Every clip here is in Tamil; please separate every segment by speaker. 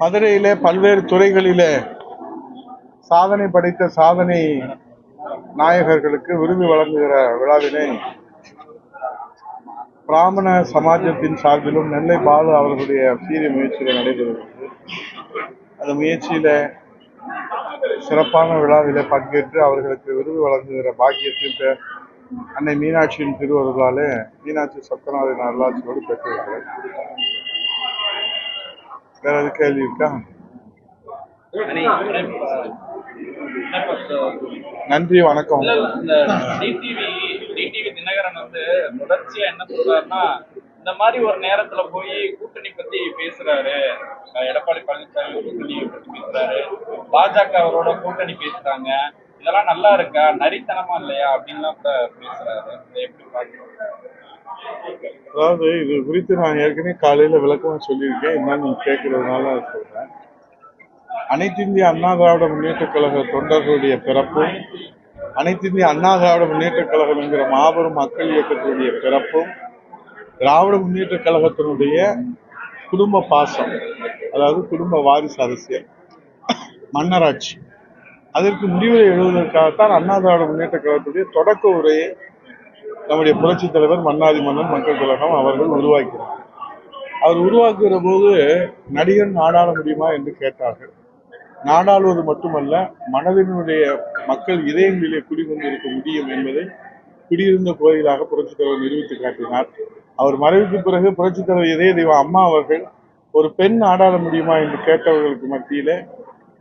Speaker 1: மதுரையிலே பல்வேறு துறைகளிலே சாதனை படைத்த சாதனை நாயகர்களுக்கு விருது வழங்குகிற விழாவினை பிராமண சமாஜத்தின் சார்பிலும் நெல்லை பாலு அவர்களுடைய சீரிய முயற்சியில் நடைபெறுகிறது. அந்த முயற்சியில சிறப்பான விழாவில பங்கேற்று அவர்களுக்கு விருது வழங்குகிற பாக்கியத்தை அன்னை மீனாட்சியின் திருவருளாலே மீனாட்சி சத்தநாதன் அருளாட்சியோடு பெற்றுள்ளார்கள். வேற எது கேள்வி இருக்கா?
Speaker 2: அணி இணைப்பு- இணைப்பு
Speaker 1: நன்றி வணக்கம்
Speaker 2: தினகரன் வந்து தொடர்ச்சியா என்ன சொல்றாருன்னா இந்த மாதிரி ஒரு நேரத்துல போய் கூட்டணி பத்தி பேசுறாரு. எடப்பாடி பழனிசாமி கூட்டணி பத்தி பேசுறாரு. பாஜக அவரோட கூட்டணி பேசுறாங்க. இதெல்லாம் நல்லா இருக்கா? நரித்தனமா இல்லையா? அப்படின்லாம் கூட பேசுறாரு. எப்படி பாக்குறோம்
Speaker 1: அதாவது இது குறித்து நான் ஏற்கனவே காலையில விளக்கமாக சொல்லியிருக்கேன். என்ன நீங்க கேட்கறதுனால சொல்றேன். அனைத்து இந்திய அண்ணா திராவிட முன்னேற்ற கழக தொண்டர்களுடைய பிறப்பும் அனைத்து இந்திய அண்ணா திராவிட முன்னேற்ற கழகம் என்கிற மாபெரும் மக்கள் இயக்கத்தினுடைய பிறப்பும் திராவிட முன்னேற்ற கழகத்தினுடைய குடும்ப பாசம் அதாவது குடும்ப வாரிசு அரசியல் மன்னராட்சி. அதற்கு முடிவுரை எழுதுவதற்காகத்தான் அண்ணா திராவிட முன்னேற்ற கழகத்துடைய தொடக்க உரையை நம்முடைய புரட்சி தலைவர் மன்னாதி மன்னன் மக்கள் கழகம் அவர்கள் உருவாக்கினார் அவர் உருவாக்குகிற போது நடிகர் நாடாள முடியுமா என்று கேட்டார்கள். நாடாளுவது மட்டுமல்ல மனதினுடைய மக்கள் இதயங்களிலே குடிகொண்டு இருக்க முடியும் என்பதை குடியிருந்த கோயிலாக புரட்சித் தலைவர் நிரூபித்து காட்டினார். அவர் மறைவுக்கு பிறகு புரட்சித் தலைவர் இதய தெய்வம் அம்மா அவர்கள் ஒரு பெண் ஆடாட முடியுமா என்று கேட்டவர்களுக்கு மத்தியில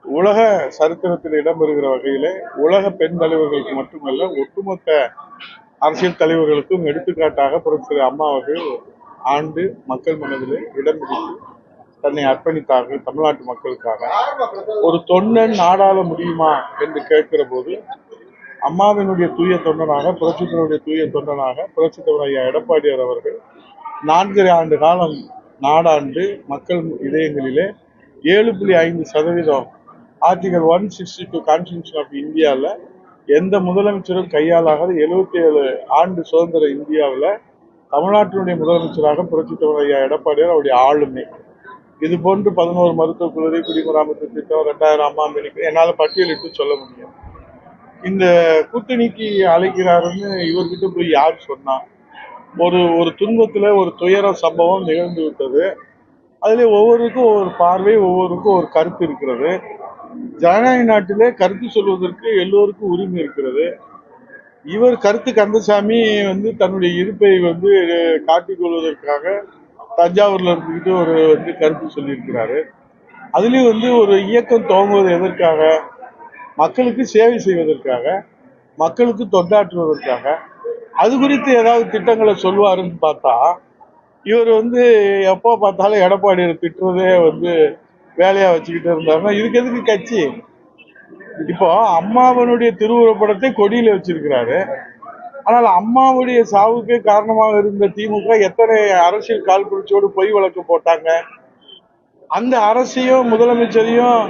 Speaker 1: உலக சரித்திரத்தில் இடம்பெறுகிற வகையில உலக பெண் தலைவர்களுக்கு மட்டுமல்ல ஒட்டுமொத்த அரசியல் தலைவர்களுக்கும் எடுத்துக்காட்டாக புரட்சி அம்மா அவர்கள் ஆண்டு மக்கள் மனதில் இடம் பிடித்து தன்னை அர்ப்பணித்தார்கள் தமிழ்நாட்டு மக்களுக்காக. ஒரு தொண்டன் நாடாள முடியுமா என்று கேட்கிற போது அம்மாவினுடைய தூய தொண்டனாக புரட்சித்தனுடைய தூய தொண்டனாக புரட்சித்தவர் ஐயா எடப்பாடியார் அவர்கள் நான்கரை ஆண்டு காலம் நாடாண்டு மக்கள் இதயங்களிலே ஏழு புள்ளி ஐந்து சதவீதம் article one sixty two constitution of இந்தியாவில் எந்த முதலமைச்சரும் கையாளாகாத. எழுபத்தி ஏழு ஆண்டு சுதந்திர இந்தியாவில் தமிழ்நாட்டினுடைய முதலமைச்சராக புரட்சித்தவர் ஐயா எடப்பாடியார் அவருடைய ஆளுமை. இது போன்று பதினோரு மருத்துவக் கல்லூரி குடிமராமத்து திட்டம் ரெண்டாயிரம் அம்மா மினிக்கு என்னால் பட்டியலிட்டு சொல்ல முடியும். இந்த கூட்டணிக்கு அழைக்கிறாருன்னு இவர்கிட்ட போய் யார் சொன்னா? ஒரு ஒரு துன்பத்தில் ஒரு துயர சம்பவம் நிகழ்ந்து விட்டது. அதில் ஒவ்வொருக்கும் ஒவ்வொரு பார்வை ஒவ்வொருக்கும் ஒரு கருத்து இருக்கிறது. ஜனநாயக நாட்டிலே கருத்து சொல்வதற்கு எல்லோருக்கும் உரிமை இருக்கிறது. இவர் கருத்து கந்தசாமி வந்து தன்னுடைய இருப்பை வந்து காட்டிக் கொள்வதற்காக தஞ்சாவூர்ல இருந்துக்கிட்டு ஒரு வந்து கருத்து சொல்லியிருக்கிறாரு. அதுலேயும் வந்து ஒரு இயக்கம் துவங்குவது எதற்காக? மக்களுக்கு சேவை செய்வதற்காக மக்களுக்கு தொண்டாற்றுவதற்காக. அது குறித்து ஏதாவது திட்டங்களை சொல்லுவாருன்னு பார்த்தா இவர் வந்து எப்போ பார்த்தாலும் எடப்பாடியை திட்டுறதே வந்து வேலையா வச்சுக்கிட்டு இருந்தாருன்னா இதுக்கு எதுக்கு கட்சி? இப்போ அம்மாவனுடைய திருவுருவப்படத்தை கொடியில வச்சிருக்கிறாரு. ஆனால் அம்மாவுடைய சாவுக்கு காரணமாக இருந்த திமுக எத்தனை அரசியல் கால் குறிச்சோடு பொய் வழக்கு போட்டாங்க? அந்த அரசையும் முதலமைச்சரையும்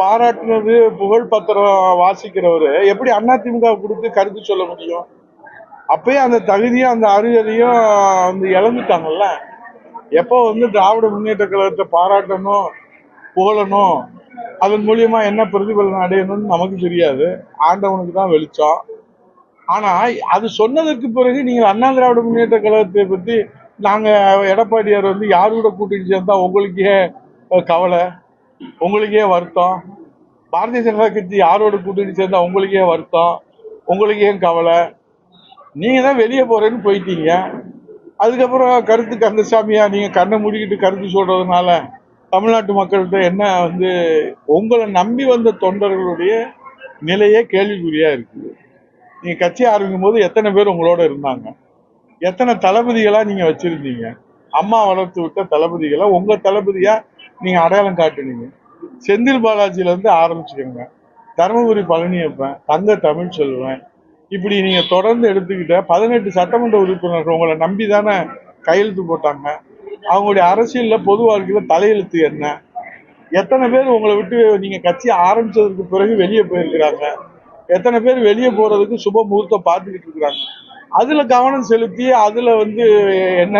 Speaker 1: பாராட்டினது புகழ் பத்திரம் வாசிக்கிறவர் எப்படி அதிமுக கொடுத்து கருத்து சொல்ல முடியும்? அப்பயே அந்த தகுதியும் அந்த அருகதையும் வந்து இழந்துட்டாங்கல்ல? எப்போ வந்து திராவிட முன்னேற்ற கழகத்தை பாராட்டணும் புகழணும். அதன் மூலியமா என்ன பிரதிபலன் அடையணும்னு நமக்கு தெரியாது. ஆண்டவனுக்கு தான் வெளிச்சம். ஆனா அது சொன்னதற்கு பிறகு நீங்க அண்ணா திராவிட முன்னேற்ற கழகத்தை பத்தி நாங்க எடப்பாடியார் வந்து யாரோட கூட்டணி சேர்ந்தா உங்களுக்கே கவலை உங்களுக்கே வருத்தம். பாரதிய ஜனதா கட்சி யாரோட கூட்டணி சேர்ந்தா உங்களுக்கே வருத்தம் உங்களுக்கே கவலை. நீங்க தான் வெளியே போறேன்னு போயிட்டீங்க. அதுக்கப்புறம் கருத்து கந்தசாமியா நீங்க கண்ணை மூடிக்கிட்டு கருத்து சொல்றதுனால தமிழ்நாட்டு மக்கள்கிட்ட என்ன வந்து உங்களை நம்பி வந்த தொண்டர்களுடைய நிலையே கேள்விக்குறியா இருக்குது நீங்க கட்சி ஆரம்பிக்கும் போது எத்தனை பேர் உங்களோட இருந்தாங்க? எத்தனை தளபதிகளா நீங்க வச்சிருந்தீங்க? அம்மா வளர்த்து விட்ட தளபதிகளை உங்க தளபதியா நீங்க அடையாளம் காட்டுனீங்க. செந்தில் பாலாஜில இருந்து ஆரம்பிச்சுக்கோங்க. தருமபுரி பழனியப்பன் தங்க தமிழ் சொல்லுவேன் இப்படி நீங்க தொடர்ந்து எடுத்துக்கிட்ட பதினெட்டு சட்டமன்ற உறுப்பினர்கள் உங்களை நம்பி தானே கையெழுத்து போட்டாங்க? அவங்களுடைய அரசியல்ல பொது வாழ்க்கையில தலையெழுத்து என்ன? எத்தனை பேர் உங்களை விட்டு நீங்க கட்சி ஆரம்பிச்சதுக்கு பிறகு வெளியே போயிருக்கிறாங்க? எத்தனை பேர் வெளியே போறதுக்கு சுப முகூர்த்தம் பார்த்துக்கிட்டு இருக்கிறாங்க? அதுல கவனம் செலுத்தி அதுல வந்து என்ன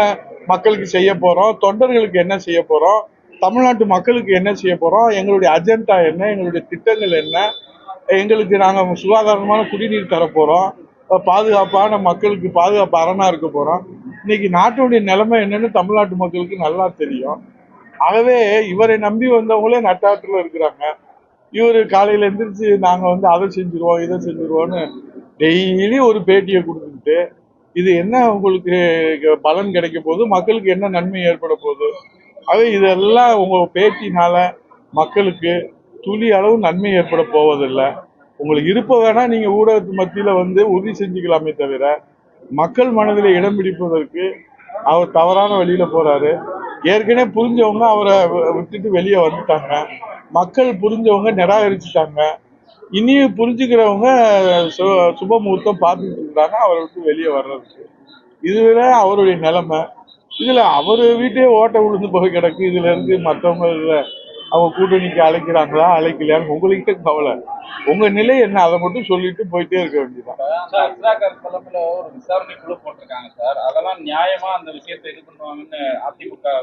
Speaker 1: மக்களுக்கு செய்ய போறோம்? தொண்டர்களுக்கு என்ன செய்ய போறோம்? தமிழ்நாட்டு மக்களுக்கு என்ன செய்ய போறோம்? எங்களுடைய அஜெண்டா என்ன? எங்களுடைய திட்டங்கள் என்ன? எங்களுக்கு நாங்கள் சுகாதாரமான குடிநீர் தர பாதுகாப்பான மக்களுக்கு பாதுகாப்பு அரணா இருக்க போறோம். இன்னைக்கு நாட்டுடைய நிலைமை என்னன்னு தமிழ்நாட்டு மக்களுக்கு நல்லா தெரியும். ஆகவே இவரை நம்பி வந்தவங்களே நட்டாட்டில் இருக்கிறாங்க. இவர் காலையில் எந்திரிச்சு நாங்கள் வந்து அதை செஞ்சுருவோம் இதை செஞ்சுருவோன்னு டெய்லி ஒரு பேட்டியை கொடுத்துக்கிட்டு இது என்ன உங்களுக்கு பலன் கிடைக்க போகுது? மக்களுக்கு என்ன நன்மை ஏற்பட போகுது? ஆகவே இதெல்லாம் உங்கள் பேட்டினால மக்களுக்கு துளி அளவு நன்மை ஏற்பட போவதில்லை. உங்களுக்கு இருப்ப வேணா நீங்கள் ஊடகத்து மத்தியில் வந்து உறுதி செஞ்சுக்கலாமே தவிர மக்கள் மனதில் இடம் பிடிப்பதற்கு அவர் தவறான வழியில போறாரு. ஏற்கனவே புரிஞ்சவங்க அவரை விட்டுட்டு வெளியே வந்துட்டாங்க. மக்கள் புரிஞ்சவங்க நிராகரிச்சுட்டாங்க. இனியும் புரிஞ்சுக்கிறவங்க சு- சுபமுகூர்த்தம் பார்த்துட்டு இருக்காங்க. அவரை விட்டு வெளியே வர்றதுக்கு. இதுல அவருடைய நிலைமை. இதுல அவர் வீட்டே ஓட்ட விழுந்து போய் கிடக்கு. இதுல இருந்து மற்றவங்க இதுல அவங்க கூட்டணிக்கு அழைக்கிறாங்களா அழைக்கலையான்னு உங்ககிட்ட கவலை. உங்க நிலை என்ன? அதை மட்டும் சொல்லிட்டு போயிட்டே இருக்க வேண்டியதான்
Speaker 2: தலைமையில ஒரு விசாரணை குழு போட்டிருக்காங்க சார். அதெல்லாம் நியாயமா அந்த விஷயத்தை இது பண்ணுவாங்கன்னு அதிமுக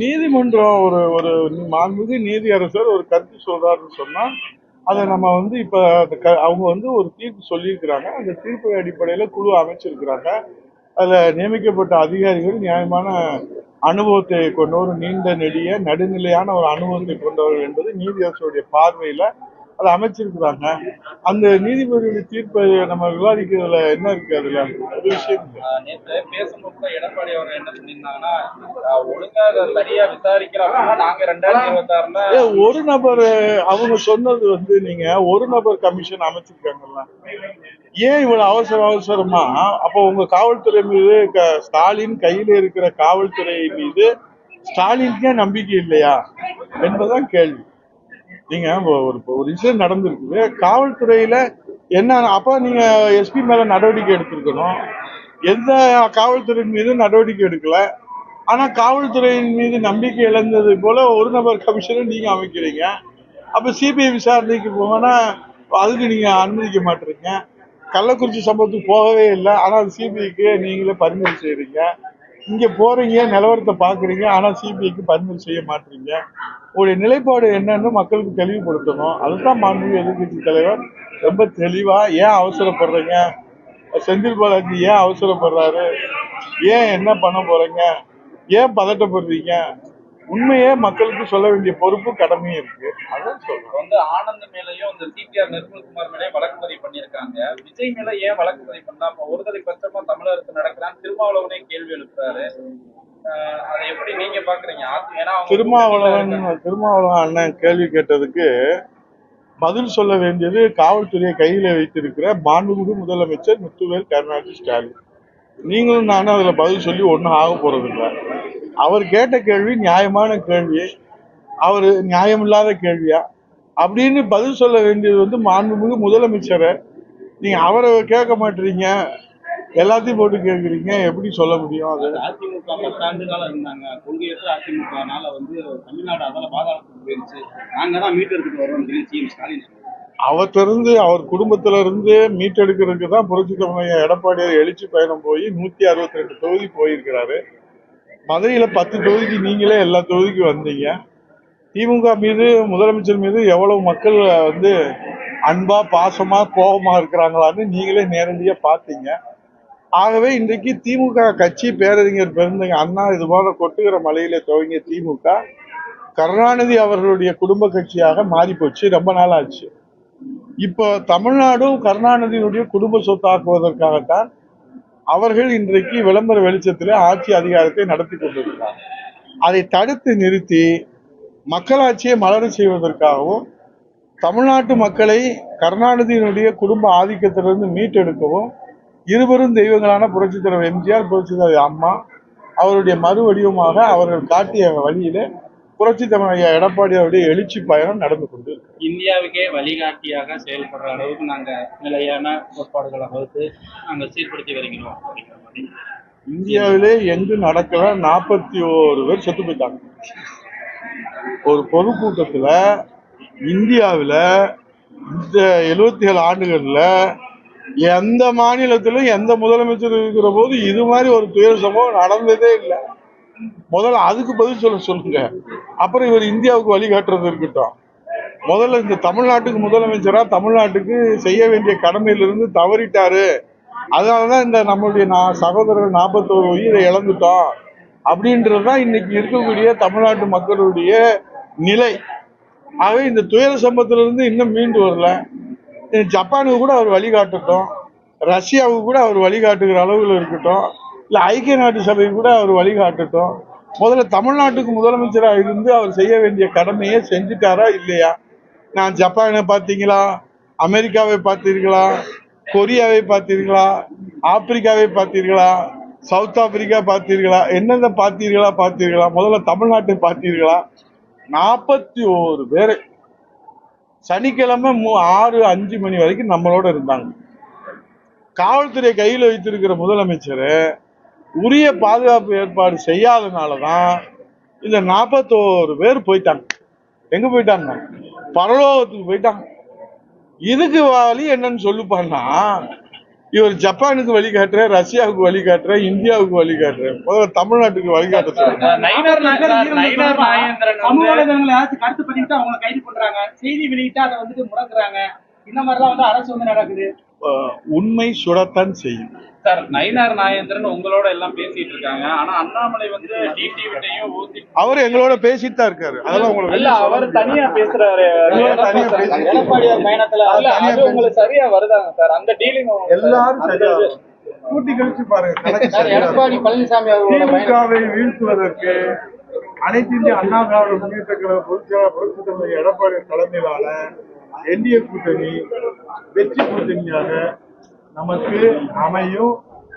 Speaker 1: நீதிமன்றம் ஒரு ஒரு மாண்புமிகு நீதியரசர் ஒரு கருத்து சொல்றாருன்னு சொன்னா அதை நம்ம வந்து இப்ப அவங்க வந்து ஒரு தீர்ப்பு சொல்லியிருக்கிறாங்க. அந்த தீர்ப்பு அடிப்படையில குழு அமைச்சிருக்கிறாங்க. அதுல நியமிக்கப்பட்ட அதிகாரிகள் நியாயமான அனுபவத்தை கொண்டவர் நீண்ட நெடிய நடுநிலையான ஒரு அனுபவத்தை கொண்டவர் என்பது நீதியரசருடைய பார்வையில அதை அமைச்சிருக்கிறாங்க. அந்த நீதிபதியுடைய தீர்ப்பை நம்ம விவாதிக்கிறதுல என்ன இருக்கு அதுல? ஒரு விஷயம்
Speaker 2: நேத்து பேசும்போது கூட எடப்பாடி அவர் என்ன சொல்லியிருந்தாங்கன்னா ஒழுங்கா சரியா நாங்க ரெண்டாயிரத்தி
Speaker 1: ஒரு நபர் அவங்க சொன்னது வந்து நீங்க ஒரு நபர் கமிஷன் அமைச்சிருக்காங்கல்ல. ஏன் இவ்வளவு அவசர அவசரமா? அப்போ உங்க காவல்துறை மீது ஸ்டாலின் கையில இருக்கிற காவல்துறை மீது ஸ்டாலினுக்கே நம்பிக்கை இல்லையா? என்பதுதான் கேள்வி. நீங்க ஒரு ஒரு விஷயம் நடந்திருக்குது. காவல்துறையில என்ன அப்ப நீங்க எஸ்பி மேல நடவடிக்கை எடுத்திருக்கணும். எந்த காவல்துறை மீது நடவடிக்கை எடுக்கல. ஆனா காவல்துறையின் மீது நம்பிக்கை இழந்தது போல ஒரு நபர் கமிஷனை நீங்க அமைக்கிறீங்க. அப்ப சிபிஐ விசாரணைக்கு போங்கன்னா அதுக்கு நீங்க அனுமதிக்க மாட்டீங்க. கள்ளக்குறிச்சி சம்பவத்துக்கு போகவே இல்லை. ஆனா சிபிஐக்கு நீங்களே பரிந்துரை செய்யறீங்க. இங்க போறீங்க நிலவரத்தை பாக்குறீங்க ஆனா சிபிஐக்கு பரிந்துரை செய்ய மாட்டீங்க. உங்களுடைய நிலைப்பாடு என்னன்னு மக்களுக்கு தெளிவுபடுத்தணும். அதுதான் மாண்பு எதிர்கட்சி தலைவர் ரொம்ப தெளிவா ஏன் அவசரப்படுறீங்க? செந்தில் பாலாஜி ஏன் அவசரப்படுறாரு? ஏன் என்ன பண்ண போறீங்க? ஏன் பதட்டப்படுறீங்க? உண்மையே மக்களுக்கு சொல்ல வேண்டிய பொறுப்பு கடமையும் இருக்கு. அதான் சொல்றேன்.
Speaker 2: வந்து ஆனந்த் மேலையும் இந்த சிபிஆர் நிர்மல்குமார் மேலேயும் விஜய் மேல ஏன் வழக்கு பதிவு பண்ணா? இப்ப ஒருதலை பட்சமா தமிழகத்துல நடக்கிறான் திருமாவளவனே கேள்வி எழுப்புறாரு. அதை எப்படி நீங்க பாக்குறீங்க? ஏன்னா
Speaker 1: திருமாவளவன் திருமாவளவன் அண்ணன் கேள்வி கேட்டதுக்கு பதில் சொல்ல வேண்டியது காவல்துறையை கையில வைத்திருக்கிற மாண்புமிகு முதலமைச்சர் முத்துவேல் கருணாநிதி ஸ்டாலின். நீங்களும் நானும் அதுல பதில் சொல்லி ஒன்றும் ஆக போறதில்ல. அவர் கேட்ட கேள்வி நியாயமான கேள்வி. அவர் நியாயமில்லாத கேள்வியா? அப்படின்னு பதில் சொல்ல வேண்டியது வந்து மாண்புமிகு முதலமைச்சரை நீங்க அவரை கேட்க மாட்டீங்க. எல்லாத்தையும் போட்டு கேட்குறீங்க எப்படி சொல்ல முடியும் அது?
Speaker 3: அதிமுக இருந்தாங்க. கொள்கையற்ற அதிமுகனால வந்து தமிழ்நாடு அதில் பாதாளத்துக்கு போயிருச்சு. நாங்க தான் மீட்டு எடுத்துட்டு வரோம் சொல்லி சிஎம் ஸ்டாலின். சொல்றாரு.
Speaker 1: அவத்திலிருந்து அவர் குடும்பத்துல இருந்து மீட்டெடுக்கிறதுக்கு தான் புரட்சி தலைவர் எடப்பாடியார் எழுச்சி பயணம் போய் நூத்தி அறுபத்தி ரெண்டு தொகுதி போயிருக்கிறாரு. மதுரையில பத்து தொகுதிக்கு நீங்களே எல்லா தொகுதிக்கும் வந்தீங்க. திமுக மீது முதலமைச்சர் மீது எவ்வளவு மக்கள் வந்து அன்பா பாசமா கோபமா இருக்கிறாங்களான்னு நீங்களே நேரடியா பார்த்தீங்க. ஆகவே இன்றைக்கு திமுக கட்சி பேரறிஞர் பெருந்தங்க அண்ணா இது போல கொட்டுகிற மலையில துவங்கிய திமுக கருணாநிதி அவர்களுடைய குடும்ப கட்சியாக மாறி போச்சு ரொம்ப நாள் ஆச்சு இப்போ தமிழ்நாடும் கருணாநிதியினுடைய குடும்ப சொத்தாக்குவதற்காகத்தான் அவர்கள் இன்றைக்கு விளம்பர வெளிச்சத்தில் ஆட்சி அதிகாரத்தை நடத்தி கொண்டிருக்கிறார் அதை தடுத்து நிறுத்தி மக்களாட்சியை மலர செய்வதற்காகவும் தமிழ்நாட்டு மக்களை கருணாநிதியினுடைய குடும்ப ஆதிக்கத்திலிருந்து மீட்டெடுக்கவும் இருவரும் தெய்வங்களான புரட்சித் தலைவர் எம்ஜிஆர் புரட்சித் தலைவர் அம்மா அவருடைய மறு வடிவமாக அவர்கள் காட்டிய வழியிலே தலைவர் ஐயா எடப்பாடி அவருடைய எழுச்சி பயணம் நடந்து கொண்டிருக்கிறது.
Speaker 3: இந்தியாவுக்கே வழிகாட்டியாக செயல்படுற அளவுக்கு நாங்க நிலையான கோட்பாடுகளை வகுத்து நாங்க சீர்படுத்தி வருகிறோம் அப்படிங்கிற மாதிரி.
Speaker 1: இந்தியாவிலே எங்கு நடக்கல நாற்பத்தி ஓரு பேர் செத்து போயிட்டாங்க. ஒரு பொதுக்கூட்டத்துல இந்தியாவில இந்த எழுபத்தி ஏழு ஆண்டுகளில் எந்த மாநிலத்திலும் எந்த முதலமைச்சர் இருக்கிற போது இது மாதிரி ஒரு துயர் சம்பவம் நடந்ததே இல்லை. முதல்ல அதுக்கு பதில் சொல்ல சொல்லுங்க. அப்புறம் இவர் இந்தியாவுக்கு வழிகாட்டுறது இருக்கட்டும். முதல்ல இந்த தமிழ்நாட்டுக்கு முதலமைச்சரா தமிழ்நாட்டுக்கு செய்ய வேண்டிய கடமையிலிருந்து தவறிட்டாரு. அதனாலதான் இந்த நம்மளுடைய நான் சகோதரர்கள் நாற்பத்தோரு உயிரை இழந்துட்டோம். அப்படின்றது தான் இன்னைக்கு இருக்கக்கூடிய தமிழ்நாட்டு மக்களுடைய நிலை. ஆகவே இந்த துயர சம்பவத்திலிருந்து இன்னும் மீண்டு வரல. ஜப்பானுக்கு கூட அவர் வழிகாட்டட்டும். ரஷ்யாவுக்கு கூட அவர் வழிகாட்டுகிற அளவில் இருக்கட்டும். இல்லை ஐக்கிய நாட்டு சபைக்கு கூட அவர் வழிகாட்டட்டும். முதல்ல தமிழ்நாட்டுக்கு முதலமைச்சராக இருந்து அவர் செய்ய வேண்டிய கடமையை செஞ்சுட்டாரா இல்லையா? நான் ஜப்பானை பார்த்தீங்களா? அமெரிக்காவை பார்த்தீர்களா? கொரியாவை பார்த்தீர்களா? ஆப்பிரிக்காவை பார்த்தீர்களா? சவுத் ஆப்பிரிக்கா பார்த்தீர்களா? என்னென்ன பார்த்தீர்களா? பார்த்தீர்களா? முதல்ல தமிழ்நாட்டை பார்த்தீர்களா? நாற்பத்தி ஓரு பேர். சனிக்கிழமை மூ- ஆறு அஞ்சு மணி வரைக்கும் நம்மளோட இருந்தாங்க. காவல்துறை கையில் வைத்திருக்கிற முதலமைச்சர் உரிய பாதுகாப்பு ஏற்பாடு செய்யாதனால தான் இந்த நாற்பத்தோரு பேர் போயிட்டாங்க. எங்க போயிட்டாங்க? பரலோகத்துக்கு போயிட்டாங்க. இதுக்கு வழி என்னன்னு சொல்லுப்பான்னா இவர் ஜப்பானுக்கு வழிகாட்டுற ரஷ்யாவுக்கு வழிகாட்டுற இந்தியாவுக்கு வழிகாட்டுற முதல்ல தமிழ்நாட்டுக்கு வழிகாட்ட சொல்லுங்க.
Speaker 3: செய்தி வெளியிட்டா அதை வந்துட்டு முடக்குறாங்க. இந்த மாதிரிலாம் வந்து அரசு வந்து நடக்குது.
Speaker 1: உண்மை சுடத்தான் செய்யும்.
Speaker 2: சார் நயினார் நாகேந்திரன் உங்களோட எல்லாம் பேசிட்டு இருக்காங்க. ஆனா அண்ணாமலை வந்து டிடிவிட்டையும் ஊத்தி
Speaker 1: அவர் எங்களோட பேசிட்டு தான் இருக்காரு. அதெல்லாம் உங்களுக்கு
Speaker 2: இல்ல அவர் தனியா பேசுறாரு.
Speaker 1: தனியா
Speaker 3: எடப்பாடியார் பயணத்துல
Speaker 2: இல்ல அது உங்களுக்கு சரியா வருதாங்க சார்? அந்த டீலிங்
Speaker 1: எல்லாரும் சரியா கூட்டி கழிச்சு பாருங்க.
Speaker 3: எடப்பாடி பழனிசாமி அவர்களோட
Speaker 1: வீழ்த்துவதற்கு அனைத்து இந்திய அண்ணா திராவிட முன்னேற்ற கழக பொதுச்செயலாளர் புரட்சி தலைவர் எடப்பாடி தலைமையிலான என்டிஏ கூட்டணி வெற்றி கூட்டணியாக நமக்கு அமையும்.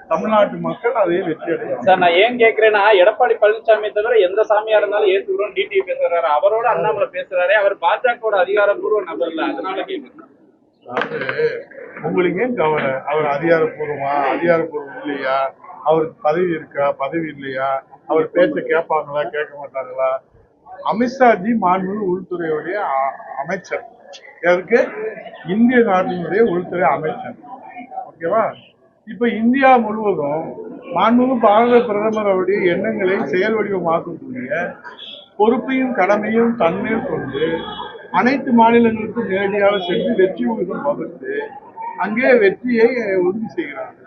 Speaker 1: தமிழ்நாட்டு மக்கள் அதை வெற்றி அடையும்
Speaker 2: சார் நான் ஏன் கேக்குறேன்னா எடப்பாடி பழனிசாமி தவிர எந்த சாமியா இருந்தாலும் ஏத்துக்கிறோம் டிடிவி பேசுறாரு? அவரோட அண்ணாமலை பேசுறாரு. அவர் பாஜகவோட அதிகாரப்பூர்வ நபர் இல்ல. அதனால கேக்குறேன்.
Speaker 1: உங்களுக்கு ஏன் கவலை? அவர் அதிகாரப்பூர்வமா? அதிகாரப்பூர்வம் இல்லையா? அவருக்கு பதவி இருக்கா? பதவி இல்லையா? அவர் பேச்ச கேட்பாங்களா? கேட்க மாட்டாங்களா? அமித்ஷாஜி மாண்பு உள்துறையுடைய அமைச்சர். எதற்கு இந்திய நாட்டினுடைய உள்துறை அமைச்சர். ஓகேவா? இப்ப இந்தியா முழுவதும் மாண்புமிகு பாரத பிரதமர் அவருடைய எண்ணங்களை செயல் வடிவமாக்கக்கூடிய பொறுப்பையும் கடமையும் தன்மையும் கொண்டு அனைத்து மாநிலங்களுக்கும் நேரடியாக சென்று வெற்றி உறுதியம் வகுத்து அங்கே வெற்றியை உறுதி செய்கிறார்கள்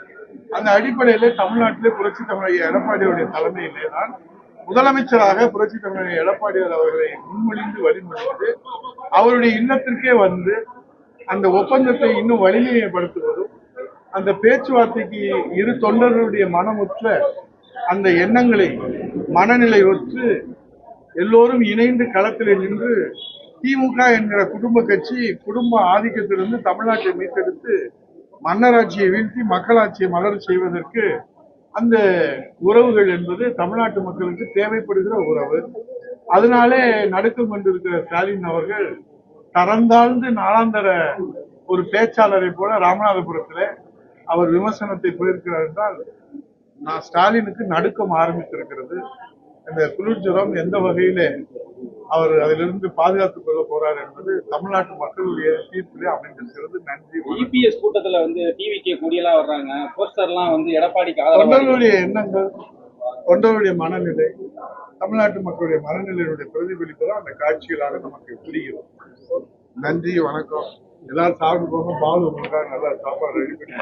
Speaker 1: அந்த அடிப்படையிலே தமிழ்நாட்டிலே புரட்சி தமிழக எடப்பாடியுடைய தலைமையிலே தான் முதலமைச்சராக புரட்சி தமிழர் எடப்பாடியார் அவர்களை முன்மொழிந்து வழிமொழிந்து அவருடைய இல்லத்திற்கே வந்து அந்த ஒப்பந்தத்தை இன்னும் வலிமையப்படுத்துவதும் அந்த பேச்சுவார்த்தைக்கு இரு தொண்டர்களுடைய மனமுற்ற அந்த எண்ணங்களை மனநிலை ஒற்று எல்லோரும் இணைந்து களத்தில் நின்று திமுக என்கிற குடும்ப கட்சி குடும்ப ஆதிக்கத்திலிருந்து தமிழ்நாட்டை மீட்டெடுத்து மன்னராட்சியை வீழ்த்தி மக்களாட்சியை மலர் செய்வதற்கு அந்த உறவுகள் என்பது தமிழ்நாட்டு மக்களுக்கு தேவைப்படுகிற உறவு. அதனாலே நடுக்கம் கொண்டிருக்கிற ஸ்டாலின் அவர்கள் தரந்தாழ்ந்து நாளாந்தர ஒரு பேச்சாளரை போல ராமநாதபுரத்தில் அவர் விமர்சனத்தை போயிருக்கிறார் என்றால் நான் ஸ்டாலினுக்கு நடுக்கம் ஆரம்பித்திருக்கிறது. இந்த குளிர்ஜுரம் எந்த வகையிலே அவர் அதிலிருந்து பாதுகாத்துக் கொள்ள போறார் என்பது தமிழ்நாட்டு மக்களுடைய தீர்ப்பிலே அமைந்திருக்கிறது. நன்றி.
Speaker 3: இபிஎஸ் கூட்டத்துல வந்து டிவிக்கே கொடியெல்லாம் வர்றாங்க. போஸ்டர்லாம் வந்து எடப்பாடிக்கு
Speaker 1: தொண்டர்களுடைய எண்ணங்கள் தொண்டர்களுடைய மனநிலை தமிழ்நாட்டு மக்களுடைய மனநிலையுடைய பிரதிபலிப்பு தான் அந்த காட்சிகளாக நமக்கு புரிகிறது நன்றி வணக்கம். எல்லாரும் சாப்பிட்டு போங்க. பால் உங்களுக்காக நல்லா சாப்பாடு ரெடி பண்ணி